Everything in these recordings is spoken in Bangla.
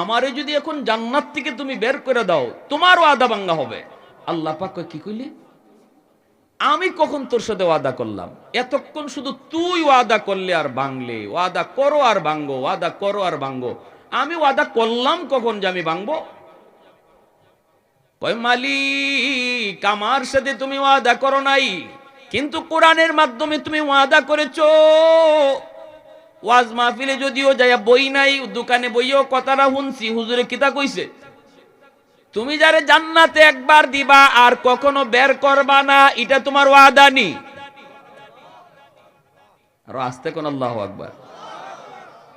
আমারে যদি এখন জান্নাত থেকে তুমি বের করে দাও, তোমারও আদা ভাঙ্গা হবে। আল্লাহ পাক কি কইলি? আমি কখন তোর সাথে ওয়াদা করলাম? এতক্ষণ শুধু তুই ওয়াদা করলে আর বাংলে ওয়াদা করো আর ভাঙ্গো ওয়াদা করো আর ভাঙ্গো আমি ওয়াদা করলাম কখন যে আমি ভাঙবো? মালিক, আমার সাথে তুমি ওয়াদা করো নাই, কিন্তু কোরআনের মাধ্যমে তুমি ওয়াদা করেছ। ওয়াজ মাহফিলে যদিও যাইয়া বই নাই, দোকানে বইও কথাটা শুনছি, হুজুরে কিতা কইছে? তুমি যারে জান্নাতে একবার দিবা আর কখনো বের করবা না, এটা তোমার ওয়াদা নি। আরও আস্তে কোন আল্লাহ আকবার।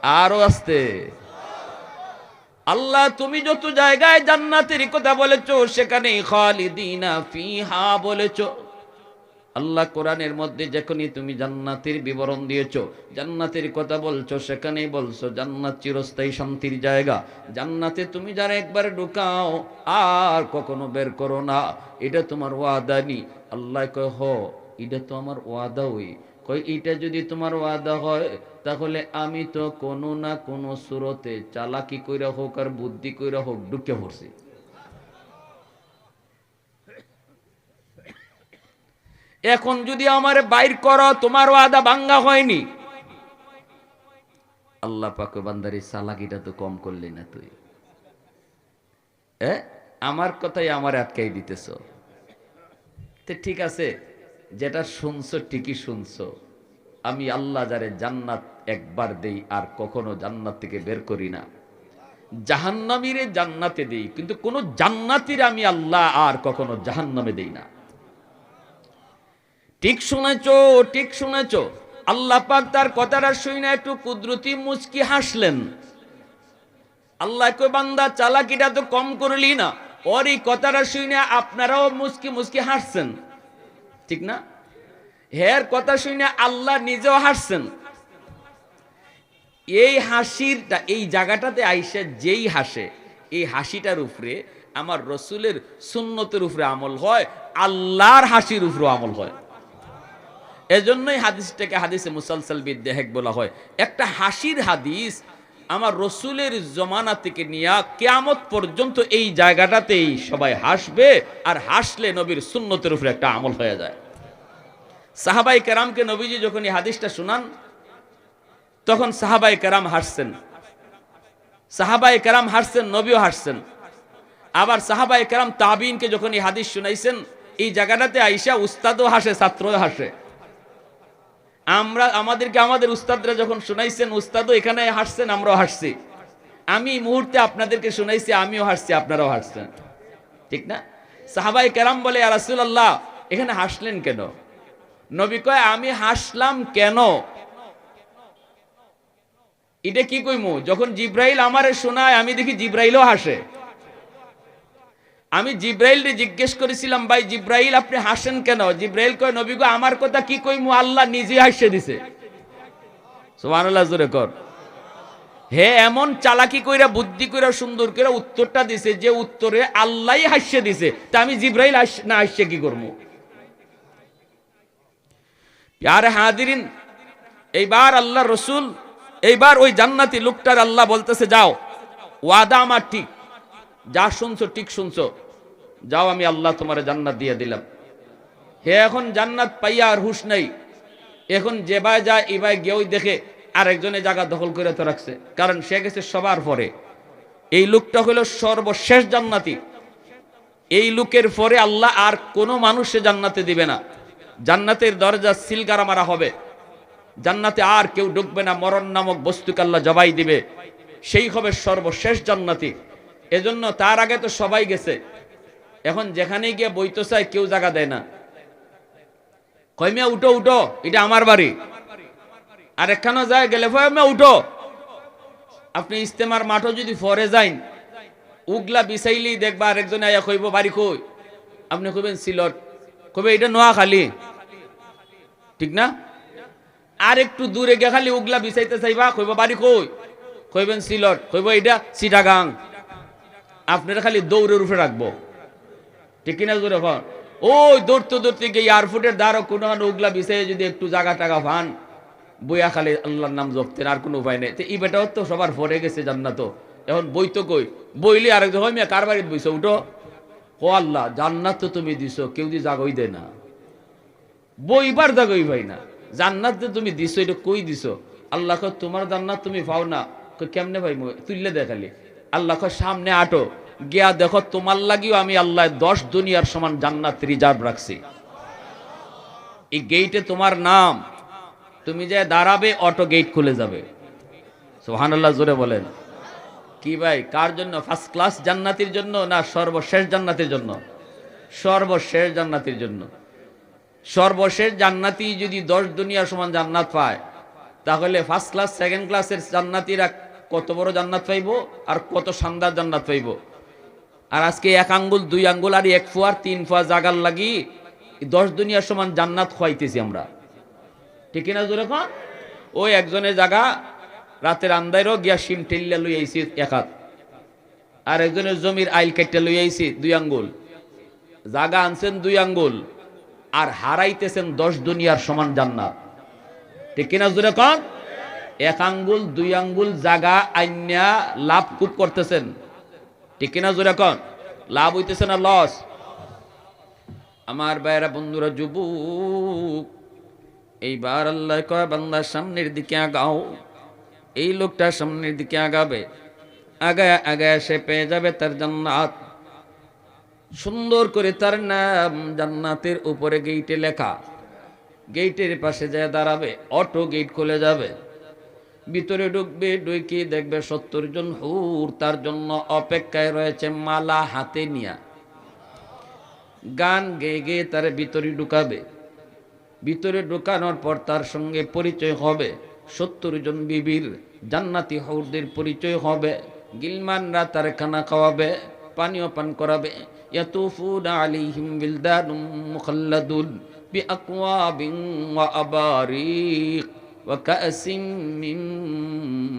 আরও আস্তে। আল্লাহ, তুমি যত জায়গায় জান্নাতের কথা বলেছ সেখানে খালিদিনা ফিহা বলেছ। আল্লাহ কোরআনের মধ্যে যখনই তুমি জান্নাতের বিবরণ দিয়েছ, জান্নাতের কথা বলছো, সেখানেই বলছো, জান্নাত চিরস্থায়ী শান্তির জায়গা। জান্নাতে তুমি যারা একবার ঢুকাও, আর কখনো বের করো না। এটা তোমার ওয়াদা নি আল্লাহ কয়, হ, এটা তো আমার ওয়াদা ওই। কই এটা যদি তোমার ওয়াদা হয়, তাহলে আমি তো কোনো না কোনো সুরতে চালাকি কইরা হোক আর বুদ্ধি কইরা হোক ঢুকে পড়ছি। এখন যদি আমার বাইর করো, তোমার আদা ভাঙ্গা হয়নি। আল্লাহ পাকে বান্দারি সালাকিটা তো কম করলি না তুই। আমার কথাই আমার আটকাই দিতেছ। তো ঠিক আছে, যেটা শুনছো ঠিকই শুনছো। আমি আল্লাহ যারে জান্নাত একবার দেই আর কখনো জান্নাত থেকে বের করি না। জাহান্নামিরে জান্নাতে দেই, কিন্তু কোন জান্নাতির আমি আল্লাহ আর কখনো জাহান্নামে দেই না। ঠিক শুনেছ ঠিক শুনেছ। আল্লাহ পাক তার কথাটা শুনে একটু কুদরতি মুচকি হাসলেন। আল্লাহ কই বান্দা, চালাকিটা তো কম করলি না। ওর এই কথাটা শুনে আপনারাও মুচকি মুচকি হাসছেন। ঠিক না? হের কথা শুনে আল্লাহ নিজেও হাসছেন। এই হাসিরটা, এই জায়গাটাতে আইসে যেই হাসে, এই হাসিটার উপরে আমার রসুলের সুন্নতের উপরে আমল হয়, আল্লাহর হাসির উপরে আমল হয়। এজন্যই হাদিসটাকে হাদিসে মুসালসাল বিদ্যাহেক বলা হয়। একটা হাসির হাদিস আমার রসুলের জমানা থেকে নিয়ে কেয়ামত পর্যন্ত এই জায়গাটাতেই সবাই হাসবে আর হাসলে নবীর সুন্নতের উপরে একটা আমল হয়ে যায়। সাহাবাই কেরামকে নবীজি যখন এই হাদিসটা শুনান, তখন সাহাবাই কেরাম হাসছেন। সাহাবাই কেরাম হাসছেন, নবীও হাসছেন। আবার সাহাবাই কেরাম তাবিনকে যখন এই হাদিস শুনাইছেন, এই জায়গাটাতে আইসা উস্তাদও হাসে, ছাত্রও হাসে। আমরা, আমাদেরকে আমাদের উস্তাদরা যখন শুনাইছেন, উস্তাদও এখানে হাসছেন, আমরাও হাসছি। আমি মুহূর্তে আপনাদেরকে শোনাইছি, আমিও হাসছি, আপনারাও হাসছেন। ঠিক না? সাহাবাই কেরাম বলে রাসুলাল্লাহ, এখানে হাসলেন কেন? নবী কয়, আমি হাসলাম কেন? এটা কি কইমু? যখন জিব্রাইল আমারে শোনায়, আমি দেখি জিব্রাইলও হাসে। আমি জিব্রাইলকে জিজ্ঞেস করেছিলাম, ভাই জিব্রাইল, আপনি হাসেন কেন? জিব্রাইল কয়, নবী গো, আমার কথা কি কইমু? আল্লাহ নিজে হাসে দিছে। সুবহানাল্লাহ, জোরে কর। হে এমন চালাকি কইরা, বুদ্ধি কইরা, সুন্দর করে উত্তরটা দিছে যে উত্তরে আল্লাহই হাসে দিছে। তা আমি জিব্রাইল না হাসছে কি করব প্যারে হাদিরিন এইবার আল্লাহ রসুল, এইবার ওই জান্নাতি লোকটার আল্লাহ বলতেছে, যাও, ওয়াদা আমার ঠিক। যা শুনছো, ঠিক শুনছো। যাও, আমি আল্লাহ তোমার জান্নাত দিয়ে দিলাম। হে, এখন জান্নাত পাইয়া আর হুশ নাই। এখন যে ভাই যায় এ ভাই গিয়ে ওই দেখে আরেকজনে জায়গা দখল করে তো রাখছে। কারণ সে গেছে সবার পরে। এই লোকটা হলো সর্বশেষ জান্নাতি। এই লোকের পরে আল্লাহ আর কোনো মানুষ জান্নাতে দিবে না। জান্নাতের দরজা সিলগারা মারা হবে। জান্নাতে আর কেউ ঢুকবে না। মরণ নামক বস্তুকে আল্লাহ জবাই দিবে। সেই হবে সর্বশেষ জান্নাতি। এজন্য তার আগে তো সবাই গেছে। এখন যেখানে গিয়ে বইতে চায় কেউ জায়গা দেয় না। কইমিয়া উঠো উঠো, এটা আমার বাড়ি। আর একখানো যায়, গেলে উঠো। আপনি ইস্তেমার মাঠও যদি ফরে যাইন, উগলা বিছাইলি দেখবা আরেকজনে আয়া কইব, বাড়ি কই? আপনি কইবেন, সিলট। কইবে, এটা নোয়াখালী। ঠিক না? আর একটু দূরে গিয়ে খালি উগলা বিছাইতে চাইবা, কইব, বাড়ি কই? কইবেন, সিলট। কইব এটা সিটাগাং আপনারা খালি দৌড়ের উপরে রাখব। ঠিক কিনা জোরে কর? ওই দৌড়তে দৌড়তে গিয়ে এয়ারপোর্টের দ্বারা কোনো উগলা বিছাই যদি একটু জায়গা টাকা পান, বইয়া খালি আল্লাহর নাম জপতেন, আর কোনো উপায় নেই। তো এই বেটাও তো সবার পরে গেছে জান্নাত। এখন বই তো কই? বইলে আরেকজন হয় মিয়া, কার বাড়িতে বইছো? উঠো। ও আল্লাহ, জান্নাত তো তুমি দিছো, কেউ দি জাগই দেয় না। বইবার জাগই ভাই না। জান্নাত যে তুমি দিছো, এটা কই দিছো? আল্লাহ তোমার জান্নাত তুমি পাও না। কেমনে ভাই তুললে দেখালি আল্লাহ সামনে আটো। গিয়া দেখো, তোমার লাগিও আমি আল্লাহ দশ দুনিয়ার সমান জান্নাত রিজার্ভ রাখছি। এই গেইটে তোমার নাম। তুমি যে দাঁড়াবে অটো গেট খুলে যাবে। সোহান আল্লাহ জোরে বলেন। কি ভাই, কার জন্য? ফার্স্ট ক্লাস জান্নাতির জন্য না সর্বশেষ জান্নাতের জন্য? সর্বশেষ জান্নাতির জন্য। সর্বশেষ জান্নাতি যদি দশ দুনিয়ার সমান জান্নাত পায়, তাহলে ফার্স্ট ক্লাস সেকেন্ড ক্লাসের জান্নাতিরা কত বড় জান্নাত পাইব? আর কত শানদার জান্নাত পাইবো? আর আজকে এক আঙ্গুল, দুই আঙ্গুল আর এক ফুয়ার, তিন ফুয়া জাগার লাগি দশ দুনিয়ার সমান জান্নাত খোয়াইতেছি আমরা। ঠিক না জোরে ওই একজনের জায়গা রাতের আন্দাইরও গিয়া সিম টেল্লা লই আইছি এক হাত। আর একজনের জমির আইল কেটে লই আইছি দুই আঙ্গুল। জাগা আনছেন দুই আঙ্গুল আর হারাইতেছেন দশ দুনিয়ার সমান জান্নাত। ঠিক কিনা জোরে কন এক আঙ্গুল, দুই আঙ্গুল জাগা আইনা লাভ খুব করতেছেন। ঠিক কিনা জোরে কন? লাভ হইতেছে না লস? আমার বাইরা বন্ধুরা, যুবক, এইবার আল্লাহ কয়, বান্দার সামনের দিকে আগাও। এই লোকটা সামনের দিকে আগাবে। আগায় আগায় সে পেয়ে যাবে তার জান্নাত। সুন্দর করে তার নাম জান্নাতের উপরে গেইটে লেখা। গেইটের পাশে যায় দাঁড়াবে অটো গেট খুলে যাবে। ভিতরে ঢুকবে, ঢুকে দেখবে সত্তর জন হুর তার জন্য অপেক্ষায় রয়েছে মালা হাতে নিয়া। গান গেয়ে গেয়ে তার ভিতরে ঢুকাবে। ভিতরে ঢুকানোর পর তার সঙ্গে পরিচয় হবে। সত্তর জন বিবির জান্নাতি হৌরদের পরিচয় হবে। গিলমানরা তার খানা খাওয়াবে, পানীয় পান করাবে। ইয়াতুফুনা আলাইহিম বিলদানুম মুখাল্লাদুন বিআকওয়াবিন ওয়া আবারিক। কাসিম মিন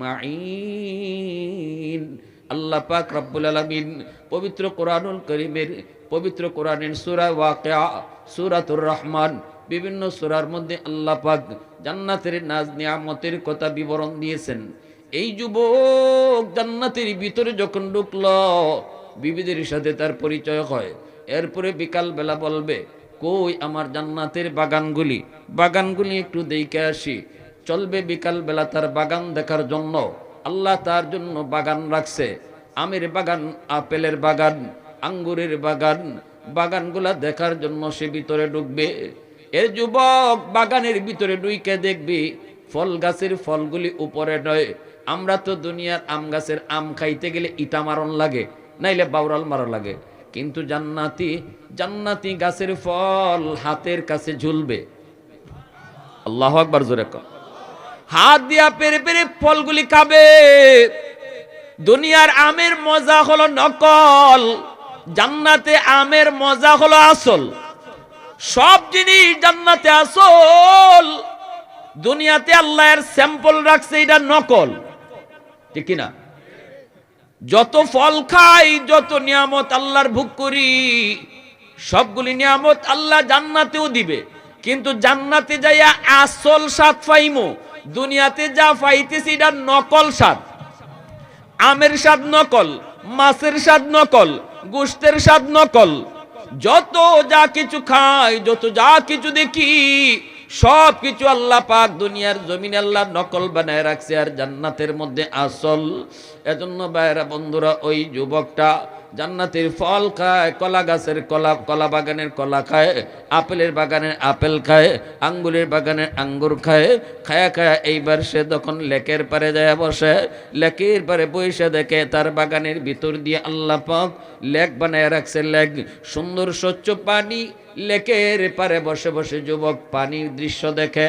মাঈন আল্লাহ পাক পবিত্র কোরআনুল করিমের পবিত্র কোরআনের সূরা ওয়াকিয়া, সূরাতুর রহমান, বিভিন্ন সুরার মধ্যে আল্লাহ পাক জান্নাতের নাজ নিয়ামতের কথা বিবরণ দিয়েছেন। এই যুবক জান্নাতের ভিতরে যখন ঢুকলো, বিবিদের সাথে তার পরিচয় হয়। এরপরে বিকাল বেলা বলবে, কই আমার জান্নাতের বাগানগুলি? বাগানগুলি একটু দেখে আসি। চলবে বিকাল বেলা তার বাগান দেখার জন্য। আল্লাহ তার জন্য বাগান রাখছে। আমের বাগান, আপেলের বাগান, আঙ্গুরের বাগান, বাগানগুলা দেখার জন্য সে ভিতরে ঢুকবে। এর যুবক, বাগানের ভিতরে ডুইকে দেখবি, ফল গাছের ফলগুলি উপরে নয়। আমরা তো দুনিয়ার আম গাছের আম খাইতে গেলে ইটা মারণ লাগে, নাইলে বাউরাল মারা লাগে। কিন্তু জান্নাতি জান্নাতি গাছের ফল হাতের কাছে ঝুলবে। আল্লাহ আকবার জোরে কর। হাত দিয়া পেরে পেরে ফলগুলি খাবে। দুনিয়ার আমের মজা হলো নকল, জান্নাতে আমের মজা হলো আসল। সব জিনিস জান্নাতে আসল। দুনিয়াতে আল্লাহর স্যাম্পল রাখছে, এটা নকল। ঠিক কিনা যত ফল খাই, যত নিয়ামত আল্লাহর ভোগ করি, সবগুলি নিয়ামত আল্লাহ জান্নাতেও দিবে। কিন্তু জান্নাতে যাইয়া আসল সাত পাইমো। দুনিয়াতে যা পাইতেছি এটা নকল স্বাদ। আমের স্বাদ নকল, মাছের স্বাদ নকল গোস্তের স্বাদ নকল। যত যা কিছু খাই, যত যা কিছু দেখি সব কিছু আল্লাহ পাক দুনিয়ার জমিন আল্লাহ নকল বানায় রাখছে। আর জান্নাতের মধ্যে আসল। এজন্য বাইরা বন্ধুরা, ওই যুবকটা জান্নাতের ফল খায়, কলা গাছের কলা কলা বাগানের কলা খায়, আপেলের বাগানের আপেল খায়, আঙ্গুরের বাগানের আঙ্গুর খায়, খায়া খায়া এইবার সে তখন লেকের পারে যায় বসে, লেকের পারে বসে দেখে তার বাগানের ভিতর দিয়ে আল্লাহ পাক লেক বানায় রাখছে, লেক সুন্দর স্বচ্ছ পানি, লেকের পারে বসে বসে যুবক পানির দৃশ্য দেখে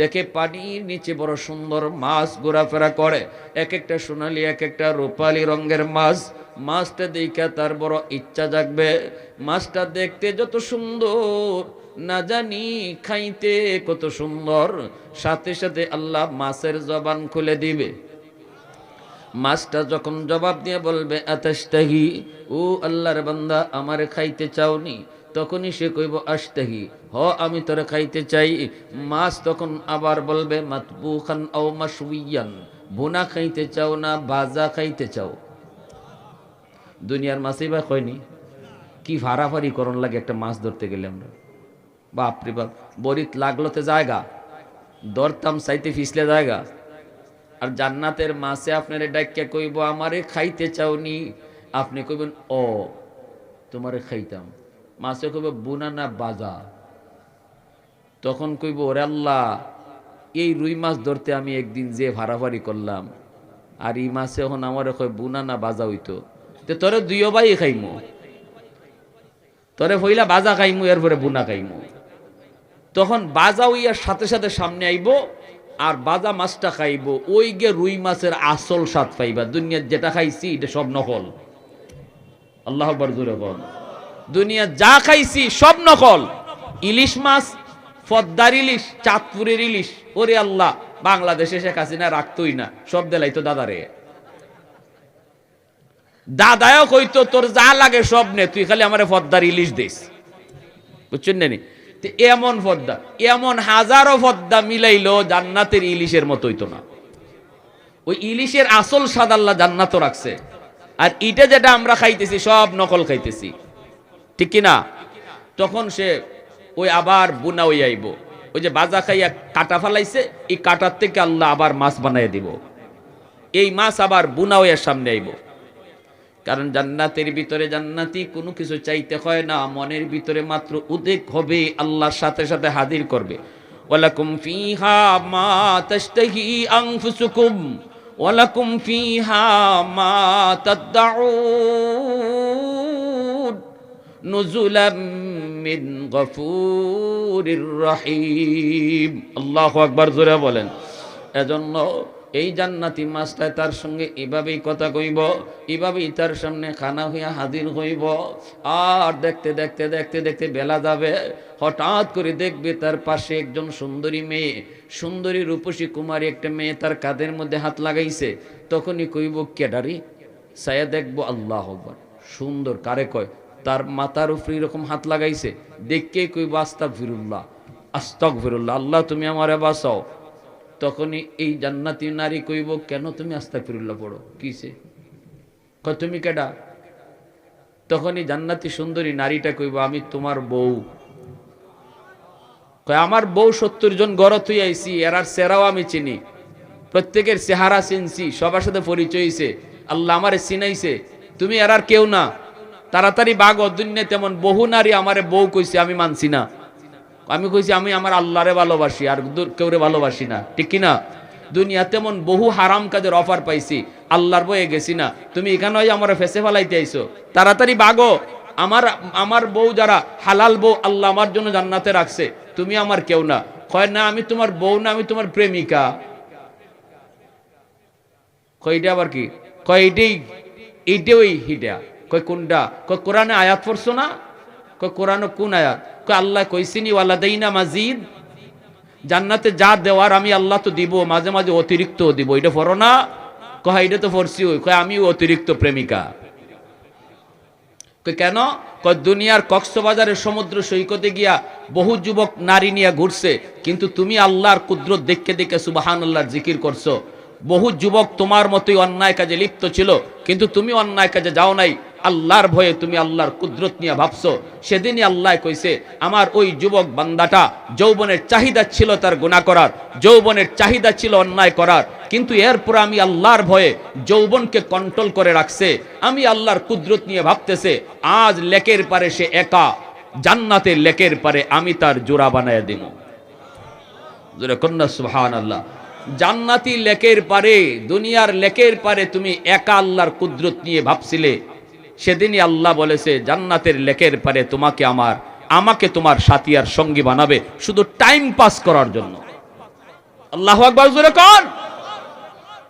দেখে পানির নিচে বড় সুন্দর মাছ ঘোরাফেরা করে, এক একটা সোনালি, এক একটা রূপালি রঙের মাছ মাছটা দেখে তার বড় ইচ্ছা জাগবে। মাছটা দেখতে যত সুন্দর, না জানি খাইতে কত সুন্দর। সাথে সাথে আল্লাহ মাছের জবান খুলে দিবে। মাছটা যখন জবাব দিয়ে বলবে আতাস্তাহি ও আল্লাহর বান্দা, আমারে খাইতে চাওনি। তখনই সে কইব আস্তাহি হ, আমি তোরে খাইতে চাই। মাছ তখন আবার বলবে মাতবু খান ও মাসুইয়ান ভুনা খাইতে চাও না, ভাজা খাইতে চাও। দুনিয়ার মাছেই বা হয়নি কি ফাড়াফাড়ি করণ লাগে একটা মাছ ধরতে গেলে আমরা। বাপরে বাপ, বরিত লাগলোতে জায়গা, দরতাম চাইতে ফিসলে জায়গা। আর জান্নাতের মাছে আপনারে ডাক্যা কইব, আমারে খাইতে চাওনি। আপনি কইবেন, ও, তোমারে খাইতাম। মাছে কইব, বুনা না বাজা। তখন কইব, ওরে আল্লাহ, এই রুই মাছ ধরতে আমি একদিন যে ভাড়াভাড়ি করলাম, আর এই মাছে এখন আমার কয়, বুনা না বাজা হইতো। তো তোরে দুইও বাই খাইমু। তোরে হইলা বাজা খাইমু, এরপরে বুনা খাইমু। তখন বাজা উইয়ার সাথে সাথে সামনে আইব আর বাজা মাছটা খাইব। ওই গে রুই মাছের আসল স্বাদ পাইবা। দুনিয়ার যেটা খাইছি, এটা সব নকল। আল্লাহ জোরে বল। দুনিয়া যা খাইছি, সব নকল। ইলিশ মাছ পদ্মার ইলিশ, চাঁদপুরের ইলিশ। ওরে আল্লাহ, বাংলাদেশে শেখ হাসিনা রাখতই না। সব দেলাই তো দাদারে। দাদায়ও কইতো তোর যা লাগে সব নে, তুই খালি আমার পদ্মার ইলিশ দিস। বুঝছেন না এমন পদ্মা এমন হাজারো পদ্মা মিলাইলো, জান্নাতের ইলিশের মতো হইতো না। ওই ইলিশের আসল স্বাদ আল্লাহ জান্নাতও রাখছে। আর ইটা যেটা আমরা খাইতেছি, সব নকল খাইতেছি। ঠিক কি না? তখন সে ওই আবার বুনা ওই আইব। ওই যে বাজা খাইয়া কাটা ফালাইছে, এই কাটার থেকে আল্লাহ আবার মাছ বানাই দিব। এই মাছ আবার বুনা ওয়ার সামনে আইব। কারণ জান্নাতের ভিতরে জান্নাতি কোনো কিছু চাইতে হয় না, মনের ভিতরে মাত্র উদ্বেগ হবে আল্লাহর সাথে সাথে হাজির করবে। ওয়ালাকুম ফিহা মা তাশতাহি আনফুসুকুম, ওয়ালাকুম ফিহা মা তাদউন নুজুলাম মিন গফুরির রহিম। আল্লাহু আকবার জোরে বলেন। এজন্য এই জান্নাতি মাছটায় তার সঙ্গে এভাবেই কথা কইব, এভাবেই তার সামনে খানা হইয়া হাজির হইব। আর দেখতে দেখতে দেখতে দেখতে বেলা যাবে। হঠাৎ করে দেখবে তার পাশে একজন সুন্দরী মেয়ে। সুন্দরী রূপসী কুমারী একটা মেয়ে তার কাঁধের মধ্যে হাত লাগাইছে। তখনই কইব কেডারি সায়া দেখব, আল্লাহ আকবার। সুন্দর, কারে কয়? তার মাথার উপরে এরকম হাত লাগাইছে। দেখকে কইব আস্তাক ফিরুল্লাহ আস্তক ফিরুল্লাহ আল্লাহ তুমি আমারে বাঁচাও। তখনই এই জান্নাতি নারী কইব, কেন তুমি আস্তাক ফিরুল্লাহ পড়ো? কিসে? কয়, তুমি কেডা? তখনই জান্নাতি সুন্দরী নারীটা কইব, আমি তোমার বউ। আমার বউ সত্তর জন গড় তুই আইছি এরার সেরাও আমি চিনি। প্রত্যেকের চেহারা চিনছি, সবার সাথে পরিচয় হইছে। আল্লাহ আমারে চিনাইছে। তুমি এরার কেউ না। তাড়াতাড়ি বাঘ অদুন্যে তেমন বহু নারী আমারে বউ কইছে, আমি মানছি না। আমি কইছি, আমি আমার আল্লাহরে ভালোবাসি, আর কেউরে ভালোবাসি না। ঠিক কি না দুনিয়া তেমন বহু হারাম কাজের অফার পাইছি, আল্লাহর বয়ে গেছি না। তুমি এখানে ওই আমার ফেসে ফেলাইতে আইছো। তাড়াতাড়ি বাগো। আমার আমার বউ যারা হালাল বউ, আল্লাহ আমার জন্য জান্নাতে রাখছে, তুমি আমার কেউ না। কয়, না, আমি তোমার বউ না, আমি তোমার প্রেমিকা। কয়, এটা আবার কি? কয় এইটাই এইটা ওই হিটা কয়, কোনটা? কয়, কোরআনে আয়াত পড়ছো না? কোরআনে কোন আয়াত? আল্লাহ কইসিনি ওয়ালাদাইনা মাজিদ। জান্নাতে যা দেওয়ার আমি আল্লাহ তো দিব, মাঝে মাঝে অতিরিক্ত দিব। এটা পড়ো না? কয় এটা তো পড়ছি ওই। কয় আমি অতিরিক্ত প্রেমিকা। কেন? দুনিয়ার কক্সবাজারের সমুদ্র সৈকতে গিয়া বহু যুবক নারী নিয়ে ঘুরছে, কিন্তু তুমি আল্লাহর কুদরত দেখে দেখে সুবাহান আল্লাহর জিকির করছ। বহু যুবক তোমার মতোই অন্যায় কাজে লিপ্ত ছিল, কিন্তু তুমি অন্যায় কাজে যাও নাই। আল্লাহর ভয়ে তুমি আল্লাহর কুদরত নিয়ে ভাবছ। সেদিনই আল্লাহ কইছে, আমার ওই যুবক বান্দাটা যৌবনের চাহিদা ছিল তার গুণা করার, যৌবনের চাহিদা ছিল অন্যায় করার। কিন্তু এরপর আমি আল্লাহর ভয়ে যৌবনকে কন্ট্রোল করে রাখছে। আমি আল্লাহর কুদরত নিয়ে ভাবতেছে, আজ লেকের পারে সে একা জান্নাতের লেকের পারে আমি তার জোড়া বানায় দিব। আল্লাহ জান্নাতি লেকের পারে, দুনিয়ার লেকের পারে তুমি একা আল্লাহর কুদরত নিয়ে ভাবছিলে। সেদিনই আল্লাহ বলেছে, জান্নাতের লেকের পারে তোমাকে আমার, আমাকে তোমার সাথী আর সঙ্গী বানাবে শুধু টাইম পাস করার জন্য। আল্লাহ আকবার কর।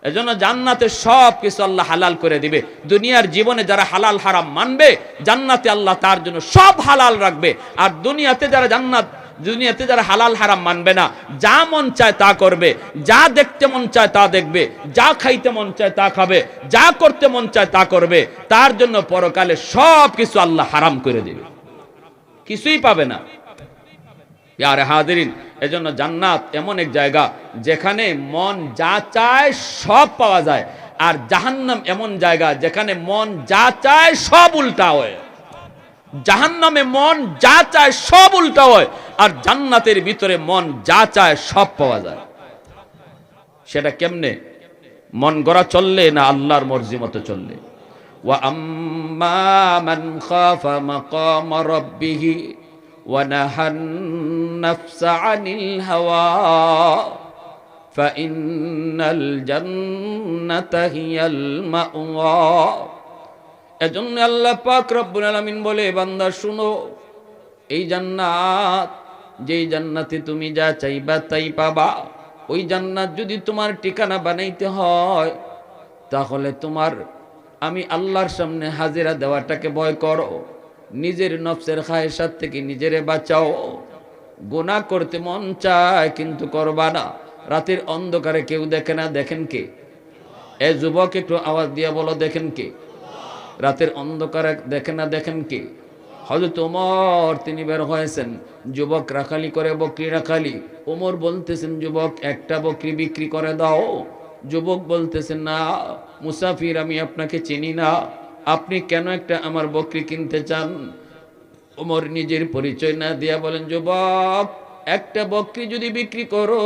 এজন্য জান্নাতে সব কিছু আল্লাহ হালাল করে দিবে। দুনিয়ার জীবনে যারা হালাল হারাম মানবে, জান্নাতে আল্লাহ তার জন্য সব হালাল রাখবে। আর দুনিয়াতে যারা জান্নাত দুনিয়াতে যারা হালাল হারাম মানবে না, যা মন চায় তা করবে, যা দেখতে মন চায় তা দেখবে, যা খাইতে মন চায় তা খাবে, যা করতে মন চায় তা করবে, তার জন্য পরকালে সব কিছু আল্লাহ হারাম করে দেবে। কিছুই পাবে না। ইয়ারে হাজিরিন, এজন্য জান্নাত এমন এক জায়গা যেখানে মন যা চায় সব পাওয়া যায়, আর জাহান্নাম এমন জায়গা যেখানে মন যা চায় সব উল্টা হয়। জাহান্নামে মন যা চায় সব উল্টা হয় আর জান্নাতের ভিতরে মন যা চায় সব পাওয়া যায়। সেটা কেমনে? মন গড়া চললে না আল্লাহর মর্জি মতো চললে? এজন্য আল্লাহ পাক রব্বুল আলমিন বলে, বান্দা, শুনো, এই জান্নাত যেই জান্নাতে তুমি যা চাইবা তাই পাবা। ওই জান্নাত যদি তোমার ঠিকানা বানাইতে হয়, তাহলে তোমার, আমি আল্লাহর সামনে হাজিরা দেওয়াটাকে ভয় করো। নিজের নফসের খায়েসাত থেকে নিজেরে বাঁচাও। গুনাহ করতে মন চায়, কিন্তু করবা না। রাতের অন্ধকারে কেউ দেখে না, দেখেন কে? এ যুবক, একটু আওয়াজ দিয়া বলো, দেখেন কে? রাতের অন্ধকারে দেখে না, দেখেন কে? হজরত ওমর, তিনি বের হয়েছেন। যুবক রাখালি করে, বকরি রাখালি। ওমর বলতেছেন, যুবক, একটা বকরি বিক্রি করে দাও। যুবক বলতেছেন, না, মুসাফির, আমি আপনাকে চিনি না। আপনি কেন একটা আমার বকরি কিনতে চান? ওমর নিজের পরিচয় না দিয়া বলেন, যুবক, একটা বকরি যদি বিক্রি করো,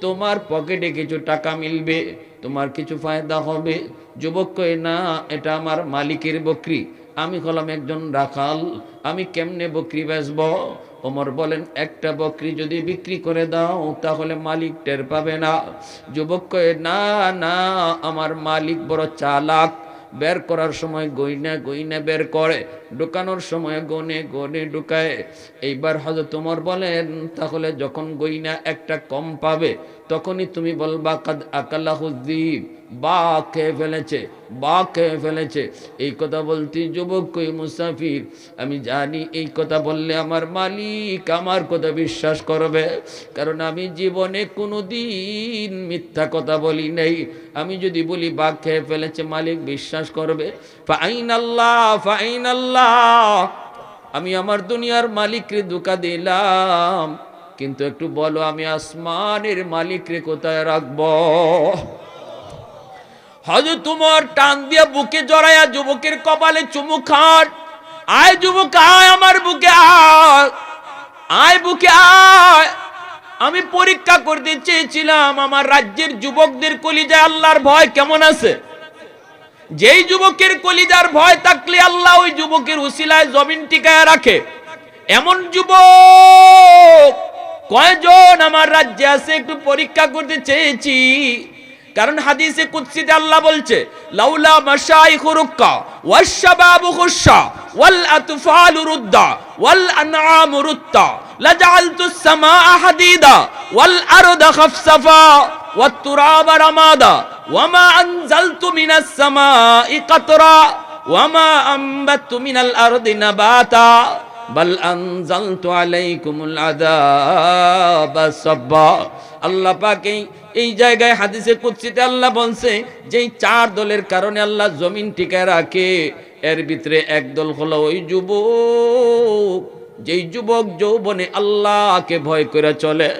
তোমার পকেটে কিছু টাকা মিলবে, তোমার কিছু ফায়দা হবে। যুবক কয়, না, এটা আমার মালিকের বকরি। আমি হলাম একজন রাখাল, আমি কেমনে বকরি বেচব? ওমর বলেন, একটা বকরি যদি বিক্রি করে দাও, তাহলে মালিক টের পাবে না। যুবক কয়, না না, আমার মালিক বড় চালাক। বের করার সময় গইনা গইনা বের করে, ঢুকানোর সময় গনে গনে ঢুকায়। এইবার হয়তো তোমার বলেন, তাহলে যখন গইনা একটা কম পাবে, তখনই তুমি বলবা, কাদ আকাল্লাহুদ্দীপ বা খেয়ে ফেলেছে, বা খেয়ে ফেলেছে? এই কথা বলতে যুবক কই মুসাফির। আমি জানি এই কথা বললে আমার মালিক আমার কথা বিশ্বাস করবে। কারণ আমি জীবনে কোনো দিন মিথ্যা কথা বলি নেই। আমি যদি বলি বাঘ খেয়ে ফেলেছে, মালিক বিশ্বাস করবে। ফাইন আল্লাহ ফাইন আল্লাহ আমি আমার দুনিয়ার মালিকরে দুকা দিলাম। কিন্তু একটু বলো, আমি আসমানের মালিকরে কোথায় রাখব? হয়তো তোমার টান দিয়া বুকে জড়াইয়া যুবকের কপালে চুমু খান। আয় যুবক, আয় আমার বুকে, আয়। আয় বুকে, আয়। আমি পরীক্ষা করতে চেয়েছিলাম, আমার রাজ্যের যুবকদের কলিজায় আল্লাহর ভয় কেমন আছে? যেই যুবকের কলিজার ভয় থাকলে আল্লাহ ওই যুবকের উসিলায় জমিন টিকায় রাখে। এমন যুবক, কয়জন আমার রাজ্যে আছে একটু পরীক্ষা করতে চেয়েছি? কারণ হাদিসে কুদসিতে আল্লাহ বলছে, লাউলা মাশাইখু রুক্কা ওয়াশ শাবাবু খুশা ওয়াল আতফালু রুদ্দা ওয়াল আনআমু রুত্তা, লাজআলতু সামাআ হাদিদা ওয়াল আরদা খাফসাফা ওয়াত তুরাবা রামাদা, ওয়ামা আনজালতু মিনাস সামাঈ কাতরা, ওয়ামা আম্বাতু মিনাল আরদি নাবাতা। বাল আনজালতু আলাইকুমুল আযাবা সাব্বা। আল্লাহ পাকে এই জায়গায় হাদিসে কুদসিতে আল্লাহ বলছে, যেই চার দলের কারণে আল্লাহ জমিন টিকায় রাখে, এর ভিতরে এক দল হলো ওই যুবক। যেই যুবক যৌবনে আল্লাহকে ভয় করে চলে,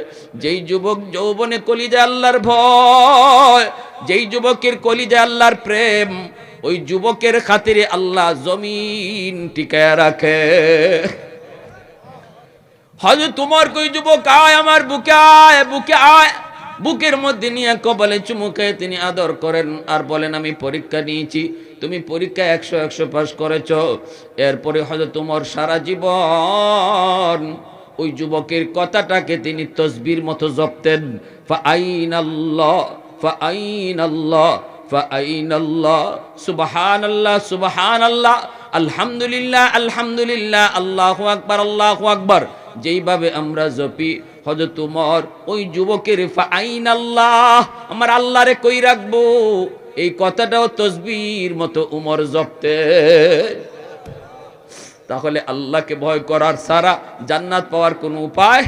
যেই যুবক যৌবনে কলিজা আল্লাহর ভয়, যেই যুবকের কলিজা আল্লাহর প্রেম ওই যুবকের খাতিরে আল্লাহ জমিন টিকায় রাখে। হয়তো তোমার কই, যুবক, আয় আমার বুকে, আয় বুকে, আয়। বুকের মধ্যে নিয়ে কপালে চুমুকে তিনি আদর করেন আর বলেন, আমি পরীক্ষা নিয়েছি, তুমি পরীক্ষা একশো একশো পাস করেছ। এরপরে হয়তো তোমার সারা জীবন ওই যুবকের কথাটাকে তিনি তসবির মতো জপতেন, ফা আইন আল্লাহ ফা আইন আল্লাহ আল্লাহ আল্লাহ আল্লাহ আল্লাহু আল্লাহু আকবার। যেইভাবে আমরা জপি হজ তোমার ওই যুবকের ফাইন আল্লাহ আমার আল্লাহরে কই রাখব? এই কথাটাও তসবির মতো উমর জপতে। তাহলে আল্লাহকে ভয় করার সারা জান্নাত পাওয়ার কোনো উপায়?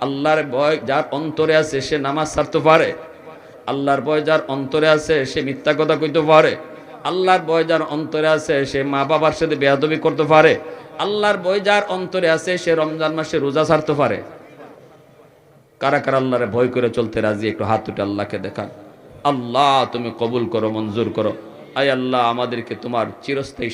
আল্লাহর ভয়, যার অন্তরে আছে, সে নামাজ ছাড়তে পারে। আল্লাহর ভয় যার অন্তরে আছে, সে মিথ্যা কথা কইতে পারে। আল্লাহর ভয় যার অন্তরে আছে, সে মা বাবার সাথে বেয়াদবি করতে পারে। আল্লাহর ভয় যার অন্তরে আছে, সে রমজান মাসে রোজা ছাড়তে পারে। কারা কারা আল্লাহরে ভয় করে চলতে রাজি, একটু হাত উঠে আল্লাহকে দেখান। আল্লাহ, তুমি কবুল করো, মঞ্জুর করো। আয় আল্লাহ, আমাদেরকে তোমার চিরস্থায়ী